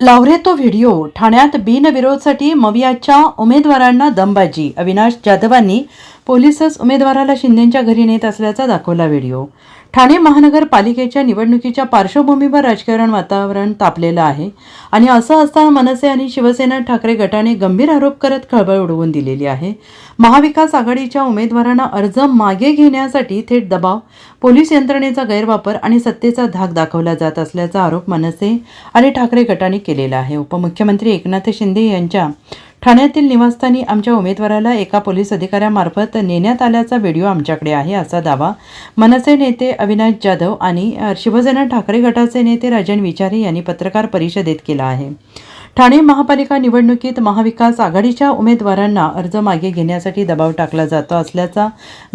लावरे तो व्हिडिओ ठाण्यात बिनविरोधसाठी मवियाच्या उमेदवारांना दमबाजी. अविनाश जाधवांनी पोलिसच उमेदवाराला शिंदेच्या घरी नेत असल्याचा दाखवला व्हिडिओ. ठाणे महानगरपालिकेच्या निवडणुकीच्या पार्श्वभूमीवर राजकारण वातावरण तापलेलं आहे आणि असं असताना मनसे आणि शिवसेना ठाकरे गटाने गंभीर आरोप करत खळबळ उडवून दिलेली आहे. महाविकास आघाडीच्या उमेदवारांना अर्ज मागे घेण्यासाठी थेट दबाव पोलीस यंत्रणेचा गैरवापर आणि सत्तेचा धाक दाखवला जात असल्याचा आरोप मनसे आणि ठाकरे गटाने केलेला आहे. उपमुख्यमंत्री एकनाथ शिंदे यांच्या ठाण्यातील निवासस्थानी आमच्या उमेदवाराला एका पोलीस अधिकाऱ्यामार्फत नेण्यात आल्याचा व्हिडिओ आमच्याकडे आहे असा दावा. मनसे नेते अविनाश जाधव आणि शिवसेना ठाकरे गटाचे नेते राजन विचारे यांनी पत्रकार परिषदेत केला आहे. ठाणे महापालिका निवडणुकीत महाविकास आघाडीच्या उमेदवारांना अर्ज मागे घेण्यासाठी दबाव टाकला जातो असल्याचा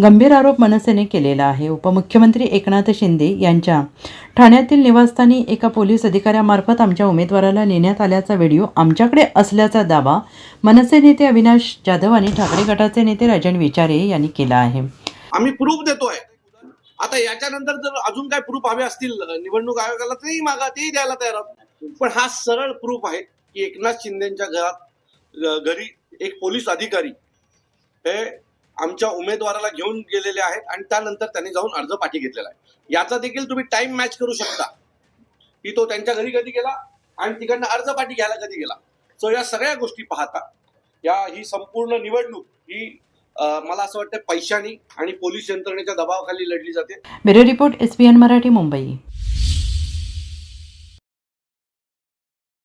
गंभीर आरोप मनसेने केलेला आहे. उपमुख्यमंत्री एकनाथ शिंदे यांच्या ठाण्यातील निवासस्थानी एका पोलीस अधिकाऱ्यामार्फत आमच्या उमेदवाराला नेण्यात आल्याचा व्हिडिओ आमच्याकडे असल्याचा दावा मनसे नेते अविनाश जाधव आणि ठाकरे गटाचे नेते राजन विचारे यांनी केला आहे. आम्ही प्रूफ देतोय. आता याच्यानंतर जर अजून काय प्रूफ हवे असतील निवडणूक आयोगाला तेही मागा तेही द्यायला तयार आहोत. पण हा सरळ प्रूफ आहे. की एकनाथ शिंदेच्या घरात घरी एक पोलीस अधिकारी हे आमच्या उमेदवाराला घेऊन गेलेले आहेत आणि त्यानंतर त्यांनी जाऊन अर्ज पाठी घेतलेला आहे. याचा देखील तुम्ही टाइम मॅच करू शकता. की तो त्यांच्या घरी कधी गेला आणि तिकडनं अर्ज पाठी घ्यायला कधी गेला. सो या सगळ्या गोष्टी पाहता या ही संपूर्ण निवडणूक ही मला असं वाटतं पैशानी आणि पोलीस यंत्रणेच्या दबावाखाली लढली जाते. Bureau report S Marathi Mumbai.